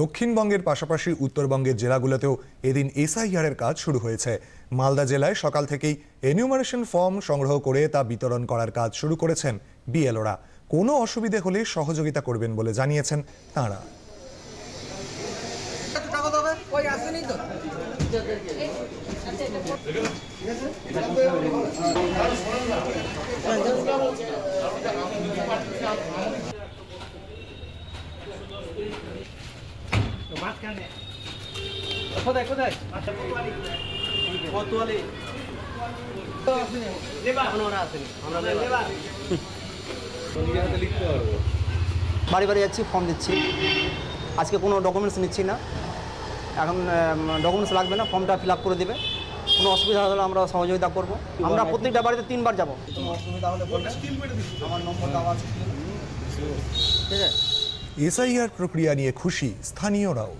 দক্ষিণবঙ্গের পাশাপাশি উত্তরবঙ্গের জেলাগুলোতেও এদিন এসআইআরের কাজ শুরু হয়েছে। মালদা জেলায় সকাল থেকেই এনিউমারেশন ফর্ম সংগ্রহ করে তা বিতরণ করার কাজ শুরু করেছেন বিএলওরা। কোনো অসুবিধে হলে সহযোগিতা করবেন বলে জানিয়েছেন তাঁরা। ওই আসেনি তো কোথায় কোথায়? কোতোয়ালি। লেবার। বাড়ি বাড়ি যাচ্ছি ফর্ম দিচ্ছি। আজকে কোনো ডকুমেন্টস নিচ্ছি না। এখন ডকুমেন্টস লাগবে না ফর্মটা ফিল আপ করে দেবে। কোনো অসুবিধা হলে আমরা সহযোগিতা করব। আমরা প্রত্যেকটা বাড়িতে তিনবার। যাব। অসুবিধা হলে আমার নম্বর দেওয়া আছে। ঠিক আছে? এসআইআর প্রক্রিয়া নিয়ে খুশি স্থানীয়রাও।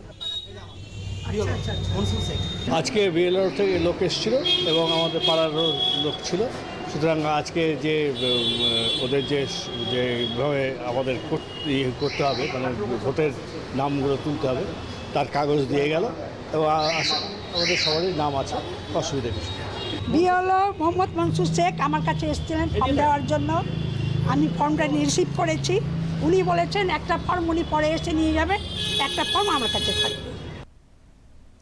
আজকে বিএলআর থেকে লোক এসেছিল এবং আমাদের পাড়ারও লোক ছিল। সুতরাং আজকে যে ওদের যে যেভাবে আমাদের ইয়ে করতে হবে মানে ভোটের নামগুলো তুলতে হবে তার কাগজ দিয়ে গেল এবং আমাদের সবারই নাম আছে অসুবিধা কিছু নেই। বিএলও মোহাম্মদ মনসুর শেখ আমার কাছে এসেছিলেন ফর্ম দেওয়ার জন্য। আমি ফর্মটা রিসিভ করেছি। উনি বলেছেন একটা ফর্ম উনি পরে এসে নিয়ে যাবে একটা ফর্ম আমার কাছে থাকবে।